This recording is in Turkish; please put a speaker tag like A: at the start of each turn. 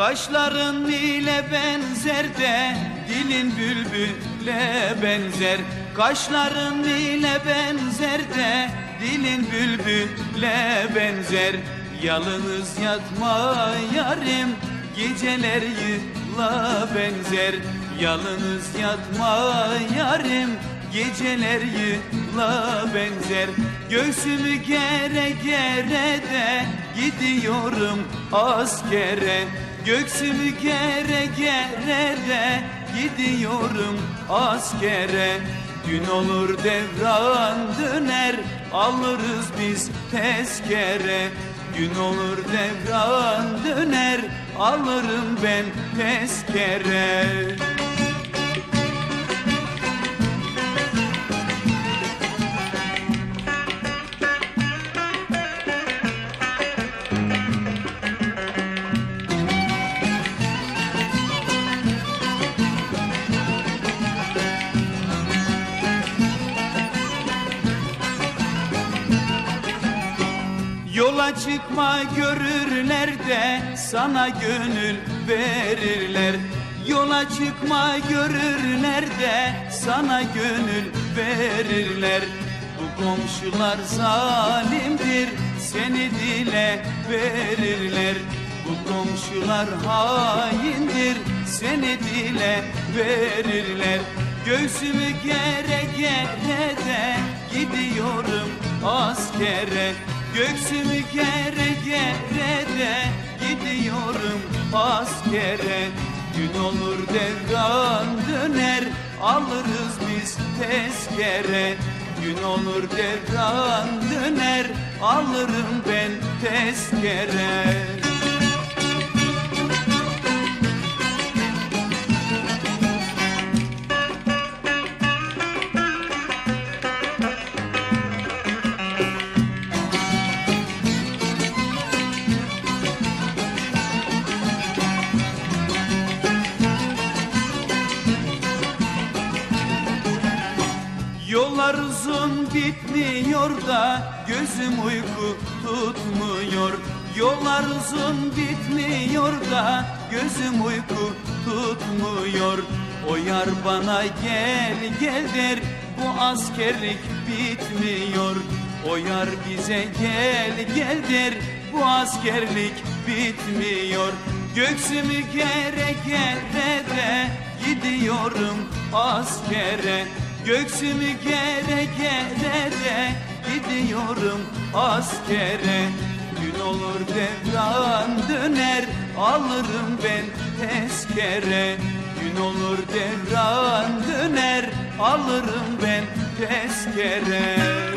A: Kaşların ile benzer de dilin bülbüle benzer. Kaşların ile benzer de dilin bülbüle benzer. Yalnız yatma yarim geceler yıla benzer. Yalnız yatma yarim geceler yıla benzer. Göğsümü gere gere de gidiyorum askere. Göğsümü gere gere de gidiyorum askere. Gün olur devran döner alırız biz tezkere. Gün olur devran döner alırım ben tezkere Yola çıkma görürler de sana gönül verirler. Yola çıkma görürler de sana gönül verirler. Bu komşular zalimdir seni dile verirler. Bu komşular haindir seni dile verirler. Göğsümü gere gere de gidiyorum askere Göğsümü gere gere de gidiyorum askere. Gün olur devran döner alırız biz tezkere. Gün olur devran döner alırım ben tezkere Yollar uzun bitmiyor da gözüm uyku tutmuyor. Yollar uzun bitmiyor da gözüm uyku tutmuyor. O yar bana gel gel der bu askerlik bitmiyor. O yar bize gel gel der bu askerlik bitmiyor. Göksümü gere gere de gidiyorum askere Göksümü gere gere gidiyorum askere. Gün olur devran döner alırım ben tezkere. Gün olur devran döner alırım ben tezkere